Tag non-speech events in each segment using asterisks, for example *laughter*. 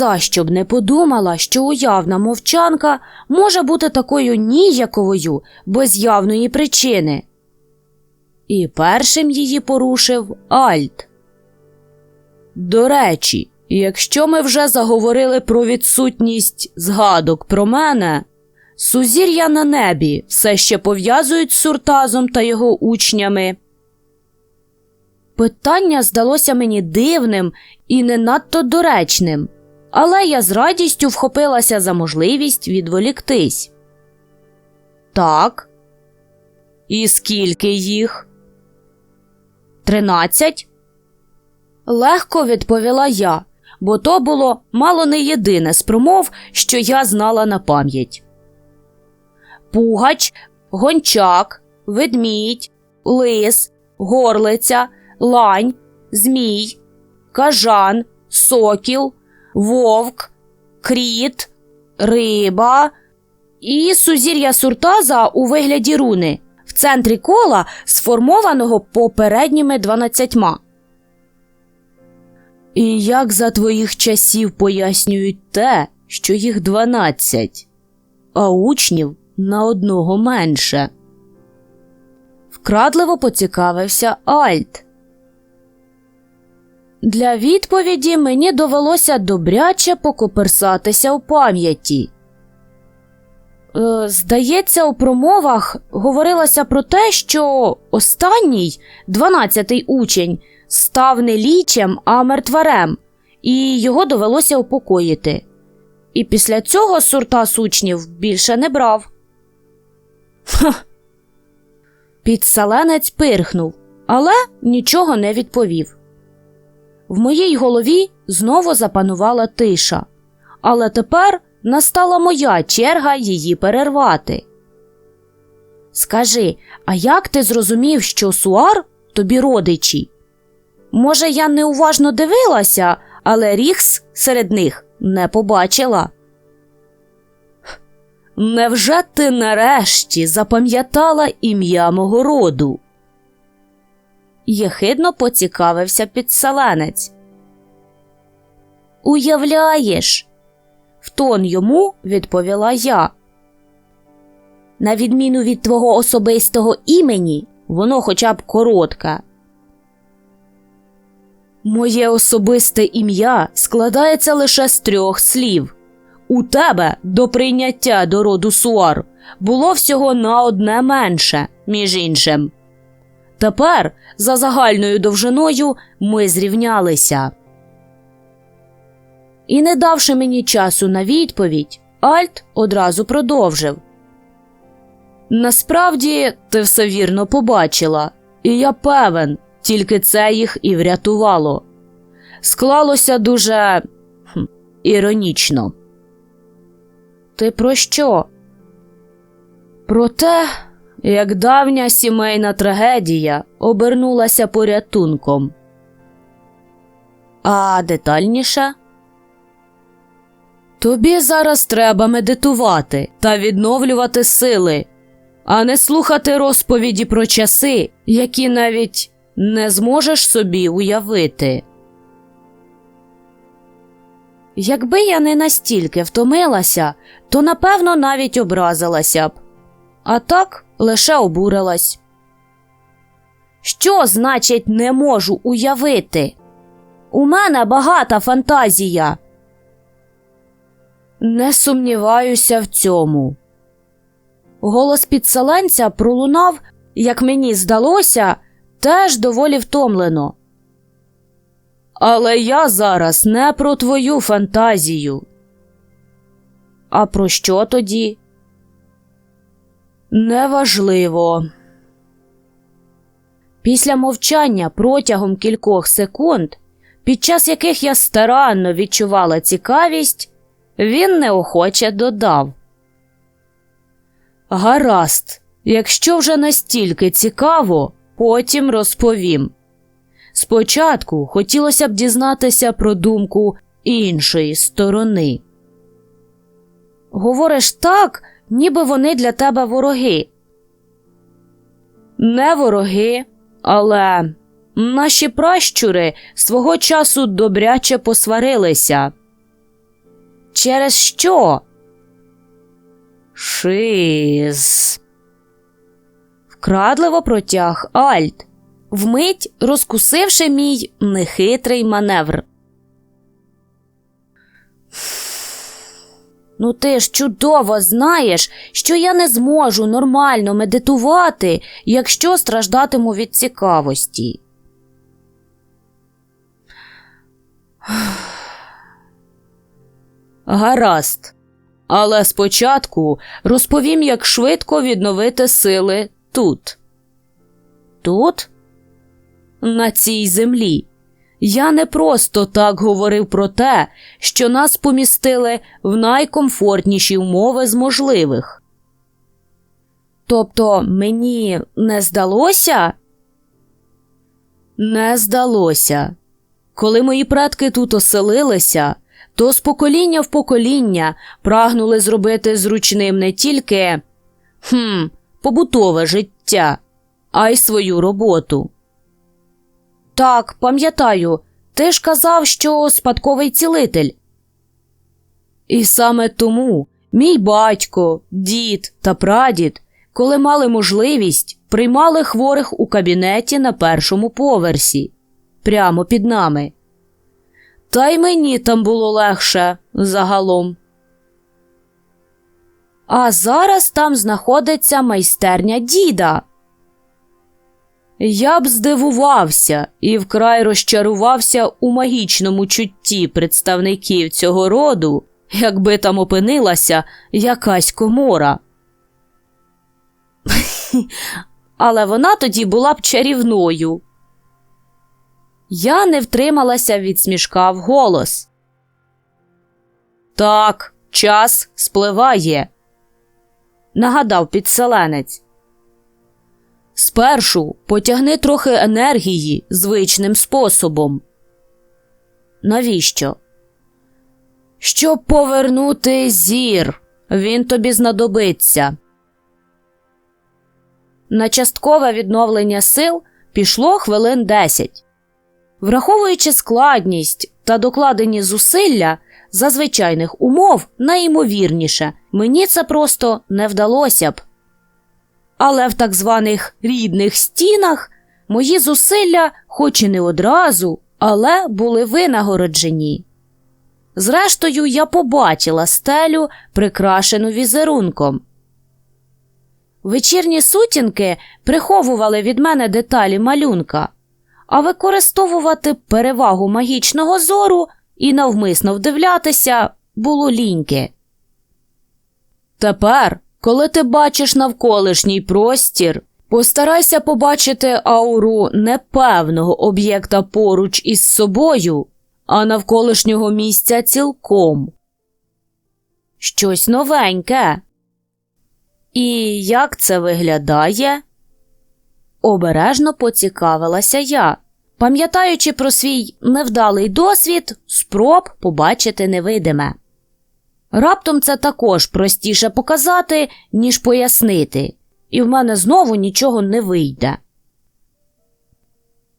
за що б не подумала, що уявна мовчанка може бути такою ніяковою без явної причини. І першим її порушив Альт. До речі, якщо ми вже заговорили про відсутність згадок про мене, сузір'я на небі все ще пов'язують з Суртазом та його учнями. Питання здалося мені дивним і не надто доречним, але я з радістю вхопилася за можливість відволіктись. Так. І скільки їх? Тринадцять? Легко відповіла я, бо то було мало не єдине з промов, що я знала на пам'ять. Пугач, гончак, ведмідь, лис, горлиця, лань, змій, кажан, сокіл, вовк, кріт, риба і сузір'я суртаза у вигляді руни в центрі кола, сформованого попередніми дванадцятьма. І як за твоїх часів пояснюють те, що їх дванадцять, а учнів на одного менше? Вкрадливо поцікавився Альт. Для відповіді мені довелося добряче покоперсатися у пам'яті. Е, здається, у промовах говорилося про те, що останній, дванадцятий учень, став не лічем, а мертварем, і його довелося упокоїти. І після цього суртас учнів більше не брав. Ха. Підсаленець пирхнув, але нічого не відповів. В моїй голові знову запанувала тиша, але тепер настала моя черга її перервати. Скажи, а як ти зрозумів, що суар тобі родичі? Може, я неуважно дивилася, але Рікс серед них не побачила. Невже ти нарешті запам'ятала ім'я мого роду? Єхидно поцікавився підселенець. Уявляєш, в тон йому відповіла я. На відміну від твого особистого імені, воно хоча б коротке. Моє особисте ім'я складається лише з трьох слів. У тебе до прийняття до роду суар було всього на одне менше, між іншим. Тепер за загальною довжиною ми зрівнялися. І, не давши мені часу на відповідь, Альт одразу продовжив. Насправді ти все вірно побачила, і я певен, тільки це їх і врятувало. Склалося дуже хм, іронічно. Ти про що? Про те, як давня сімейна трагедія обернулася порятунком. А детальніше? Тобі зараз треба медитувати та відновлювати сили, а не слухати розповіді про часи, які навіть не зможеш собі уявити. Якби я не настільки втомилася, то напевно навіть образилася б, а так лише обурилась. Що значить не можу уявити? У мене багата фантазія. Не сумніваюся в цьому. Голос підселенця пролунав, як мені здалося, теж доволі втомлено. Але я зараз не про твою фантазію. А про що тоді? Неважливо. Після мовчання протягом кількох секунд, під час яких я старанно відчувала цікавість, він неохоче додав. Гаразд, якщо вже настільки цікаво, потім розповім. Спочатку хотілося б дізнатися про думку іншої сторони. Говориш так, ніби вони для тебе вороги. Не вороги, але наші пращури свого часу добряче посварилися. Через що? Шиз. Вкрадливо протяг Альт, вмить розкусивши мій нехитрий маневр. Ну, ти ж чудово знаєш, що я не зможу нормально медитувати, якщо страждатиму від цікавості. Гаразд. Але спочатку розповім, як швидко відновити сили тут. Тут? На цій землі. Я не просто так говорив про те, що нас помістили в найкомфортніші умови з можливих. Тобто мені не здалося? Не здалося. Коли мої предки тут оселилися, то з покоління в покоління прагнули зробити зручним не тільки хм, побутове життя, а й свою роботу. Так, пам'ятаю, ти ж казав, що спадковий цілитель. І саме тому мій батько, дід та прадід, коли мали можливість, приймали хворих у кабінеті на першому поверсі, прямо під нами. Та й мені там було легше загалом. А зараз там знаходиться майстерня діда. Я б здивувався і вкрай розчарувався у магічному чутті представників цього роду, якби там опинилася якась комора. *laughs* Але вона тоді була б чарівною. Я не втрималася від смішка вголос. Так, час спливає, нагадав підселенець. Спершу потягни трохи енергії звичним способом. Навіщо? Щоб повернути зір, він тобі знадобиться. На часткове відновлення сил пішло хвилин десять. Враховуючи складність та докладені зусилля за звичайних умов, найімовірніше, мені це просто не вдалося б. Але в так званих рідних стінах мої зусилля, хоч і не одразу, але були винагороджені. Зрештою, я побачила стелю, прикрашену візерунком. Вечірні сутінки приховували від мене деталі малюнка, а використовувати перевагу магічного зору і навмисно вдивлятися було ліньки. Тепер коли ти бачиш навколишній простір, постарайся побачити ауру непевного об'єкта поруч із собою, а навколишнього місця цілком. Щось новеньке. І як це виглядає? Обережно поцікавилася я, пам'ятаючи про свій невдалий досвід спроб побачити невидиме. Раптом це також простіше показати, ніж пояснити, і в мене знову нічого не вийде.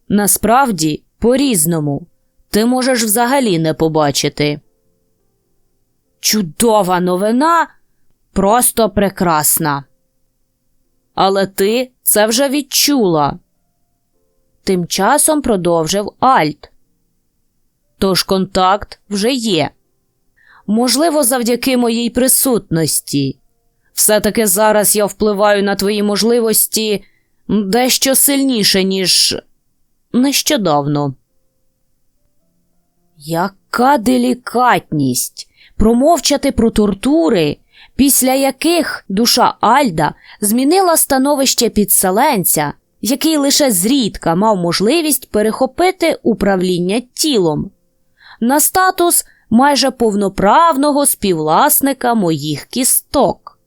Насправді, по різному, ти можеш взагалі не побачити. Чудова новина, просто прекрасна. Але ти це вже відчула. Тим часом продовжив Альт. Тож контакт вже є. Можливо, завдяки моїй присутності. Все-таки зараз я впливаю на твої можливості дещо сильніше, ніж нещодавно. Яка делікатність промовчати про тортури, після яких душа Альда змінила становище підселенця, який лише зрідка мав можливість перехопити управління тілом, на статус майже повноправного співвласника моїх кісток.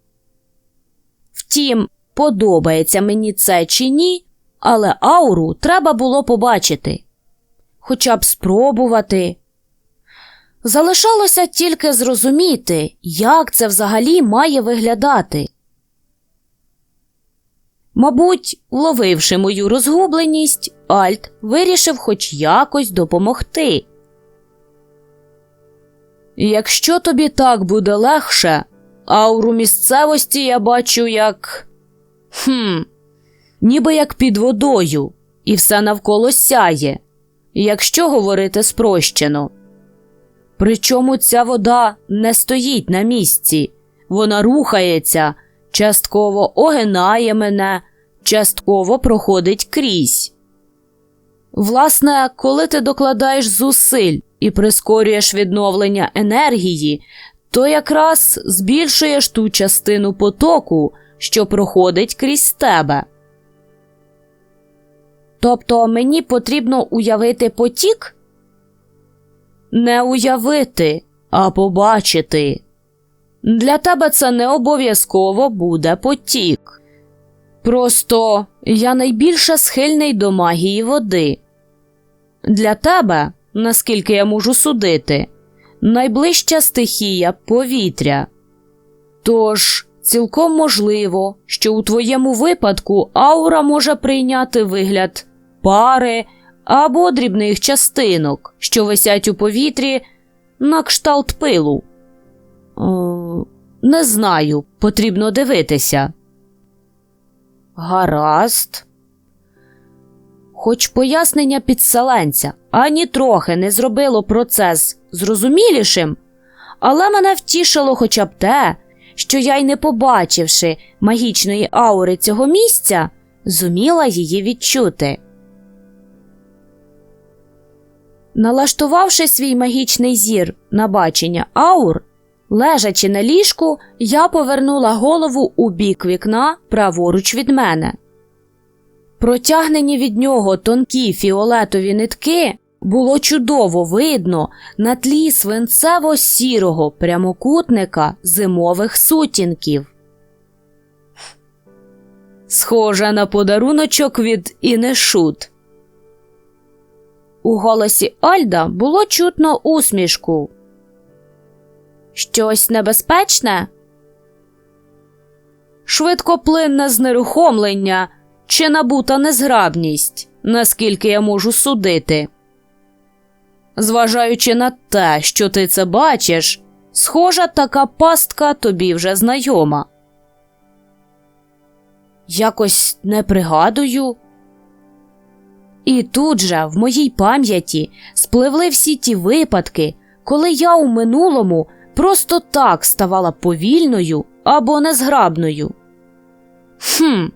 Втім, подобається мені це чи ні, але ауру треба було побачити, хоча б спробувати. Залишалося тільки зрозуміти, як це взагалі має виглядати. Мабуть, вловивши мою розгубленість, Альт вирішив хоч якось допомогти. Якщо тобі так буде легше, ауру місцевості я бачу як. Хм, ніби як під водою, і все навколо сяє, якщо говорити спрощено. Причому ця вода не стоїть на місці, вона рухається, частково огинає мене, частково проходить крізь. Власне, коли ти докладаєш зусиль і прискорюєш відновлення енергії, то якраз збільшуєш ту частину потоку, що проходить крізь тебе. Тобто мені потрібно уявити потік? Не уявити, а побачити. Для тебе це не обов'язково буде потік. Просто я найбільше схильний до магії води. Для тебе, наскільки я можу судити, найближча стихія повітря. Тож, цілком можливо, що у твоєму випадку аура може прийняти вигляд пари або дрібних частинок, що висять у повітрі на кшталт пилу. О, не знаю, потрібно дивитися. Гаразд. Хоч пояснення підселенця ані трохи не зробило процес зрозумілішим, але мене втішило хоча б те, що я й не побачивши магічної аури цього місця, зуміла її відчути. Налаштувавши свій магічний зір на бачення аур, лежачи на ліжку, я повернула голову у бік вікна праворуч від мене. Протягнені від нього тонкі фіолетові нитки було чудово видно на тлі свинцево-сірого прямокутника зимових сутінків. Схоже на подаруночок від Інешут. У голосі Альда було чутно усмішку. Щось небезпечне? Швидкоплинне знерухомлення чи набута незграбність, наскільки я можу судити. Зважаючи на те, що ти це бачиш, схожа така пастка тобі вже знайома. Якось не пригадую. І тут же в моїй пам'яті спливли всі ті випадки, коли я у минулому просто так ставала повільною або незграбною. Хм,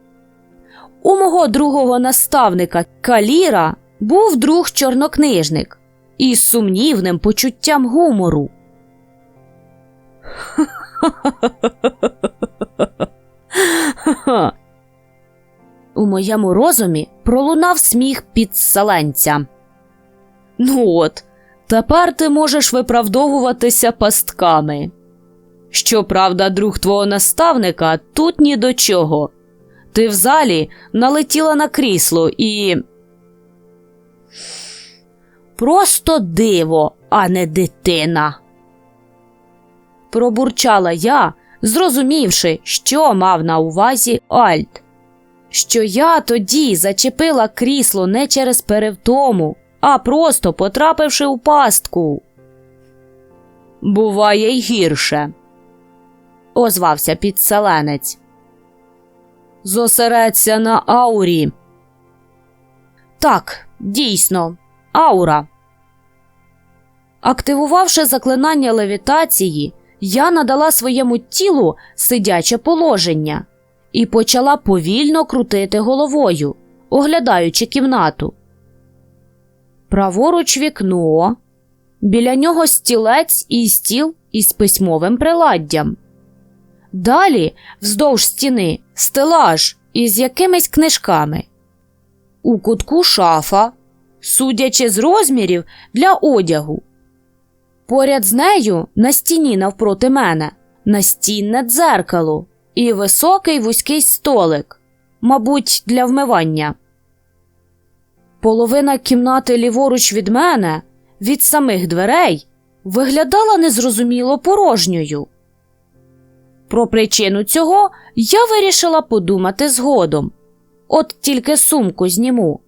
у мого другого наставника Каліра був друг чорнокнижник із сумнівним почуттям гумору. У моєму розумі пролунав сміх підселенця. Ну от, тепер ти можеш виправдовуватися пастками. Щоправда, друг твого наставника тут ні до чого. Ти в залі налетіла на крісло і. Просто диво, а не дитина. Пробурчала я, зрозумівши, що мав на увазі Альт. Що я тоді зачепила крісло не через перевтому, а просто потрапивши у пастку. Буває й гірше, озвався підселенець. Зосередься на аурі. Так, дійсно, аура. Активувавши заклинання левітації, я надала своєму тілу сидяче положення і почала повільно крутити головою, оглядаючи кімнату. Праворуч вікно, біля нього стілець і стіл із письмовим приладдям. Далі, вздовж стіни, стелаж із якимись книжками. У кутку шафа, судячи з розмірів для одягу. Поряд з нею на стіні навпроти мене настінне дзеркало і високий вузький столик, мабуть, для вмивання. Половина кімнати ліворуч від мене, від самих дверей, виглядала незрозуміло порожньою. Про причину цього я вирішила подумати згодом. От тільки сумку зніму.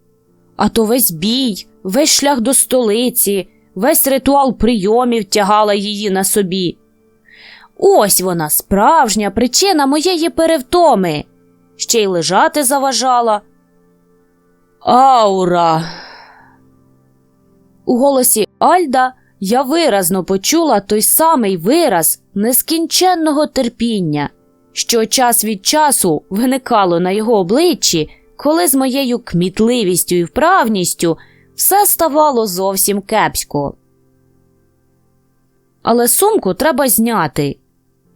А то весь бій, весь шлях до столиці, весь ритуал прийомів тягала її на собі. Ось вона, справжня причина моєї перевтоми. Ще й лежати заважала. Аура. У голосі Альда я виразно почула той самий вираз нескінченного терпіння, що час від часу виникало на його обличчі, коли з моєю кмітливістю і вправністю все ставало зовсім кепсько. Але сумку треба зняти.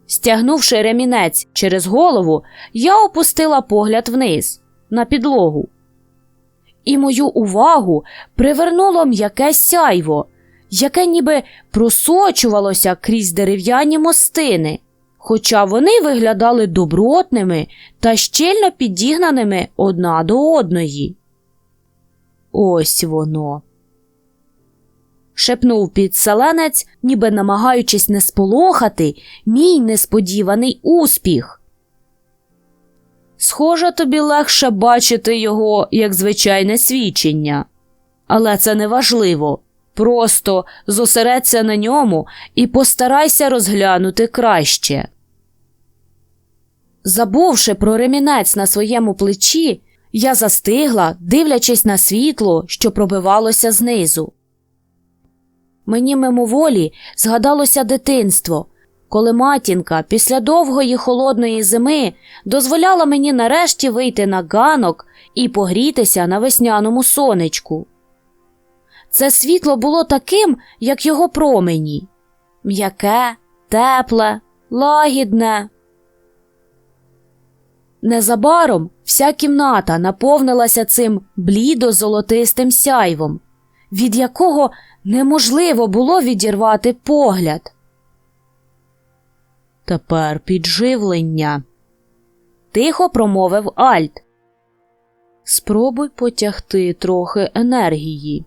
Стягнувши ремінець через голову, я опустила погляд вниз, на підлогу. І мою увагу привернуло м'яке сяйво, яке ніби просочувалося крізь дерев'яні мостини, хоча вони виглядали добротними та щільно підігнаними одна до одної. Ось воно. Шепнув підселенець, ніби намагаючись не сполохати мій несподіваний успіх. Схоже, тобі легше бачити його як звичайне свідчення. Але це не важливо. Просто зосередься на ньому і постарайся розглянути краще. Забувши про ремінець на своєму плечі, я застигла, дивлячись на світло, що пробивалося знизу. Мені мимоволі згадалося дитинство, коли матінка після довгої холодної зими дозволяла мені нарешті вийти на ганок і погрітися на весняному сонечку. Це світло було таким, як його промені м'яке, тепле, лагідне. Незабаром вся кімната наповнилася цим блідо-золотистим сяйвом, від якого неможливо було відірвати погляд. Тепер підживлення. Тихо промовив Альт. Спробуй потягти трохи енергії.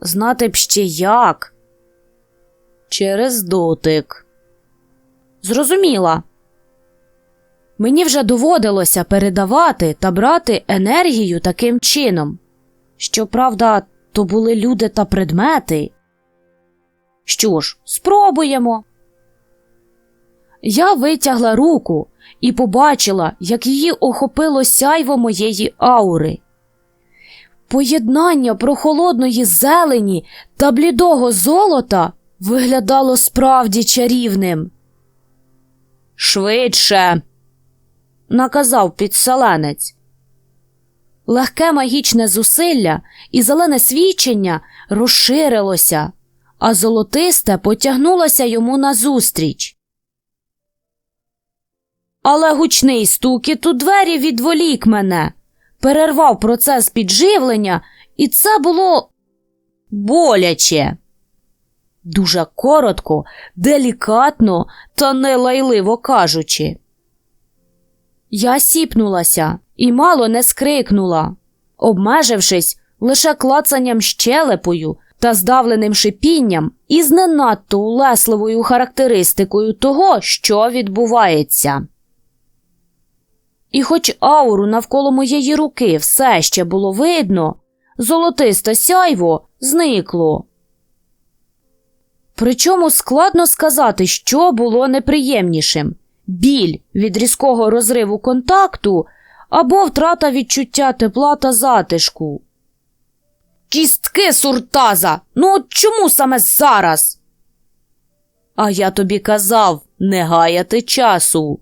Знати б ще як. Через дотик. Зрозуміла. Мені вже доводилося передавати та брати енергію таким чином. Щоправда, то були люди та предмети. Що ж, спробуємо. Я витягла руку і побачила, як її охопило сяйво моєї аури. Поєднання прохолодної зелені та блідого золота виглядало справді чарівним. Швидше, наказав підселенець. Легке магічне зусилля і зелене свідчення розширилося, а золотисте потягнулося йому назустріч. Але гучний стукіт у двері відволік мене, перервав процес підживлення, і це було боляче. Дуже коротко, делікатно та нелайливо кажучи. Я сіпнулася і мало не скрикнула, обмежившись лише клацанням щелепою та здавленим шипінням і з не надто улесливою характеристикою того, що відбувається. І хоч ауру навколо моєї руки все ще було видно, золотисте сяйво зникло. Причому складно сказати, що було неприємнішим біль від різкого розриву контакту або втрата відчуття тепла та затишку. Кістки суртаза! Ну от чому саме зараз? А я тобі казав не гаяти часу.